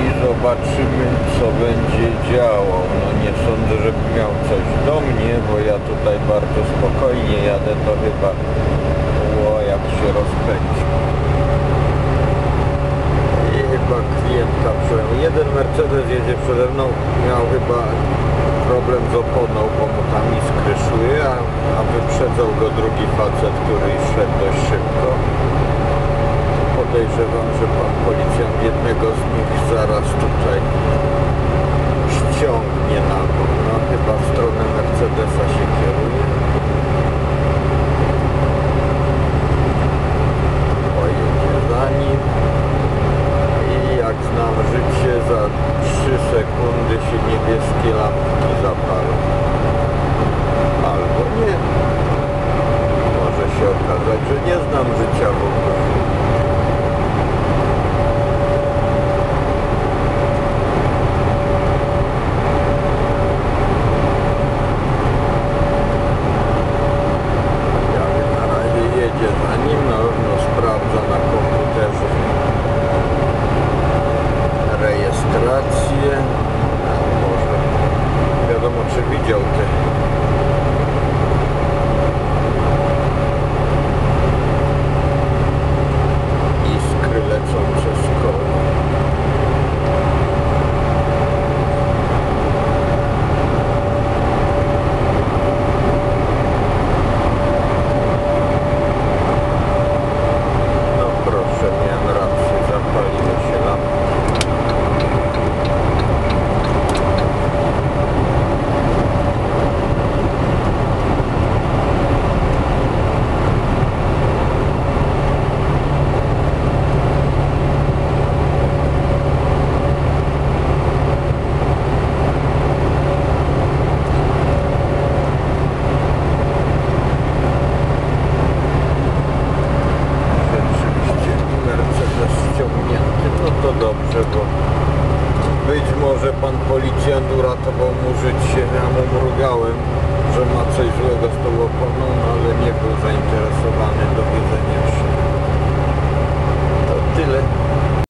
i zobaczymy co będzie działał. No nie sądzę, żeby miał coś do mnie, bo ja tutaj bardzo spokojnie jadę, to chyba o, jak się rozpędzi. I chyba klientka przejął. Jeden Mercedes jedzie przede mną, miał chyba problem z oponą, bo mu tam iskry szły, a, a wyprzedzał go drugi facet, który szedł dość szybko. Podejrzewam, że pan policjant jednego z nich zaraz tutaj bo być może pan policjant uratował mu życie, ja mu mrugałem, że ma coś złego z tą oponą, no ale nie był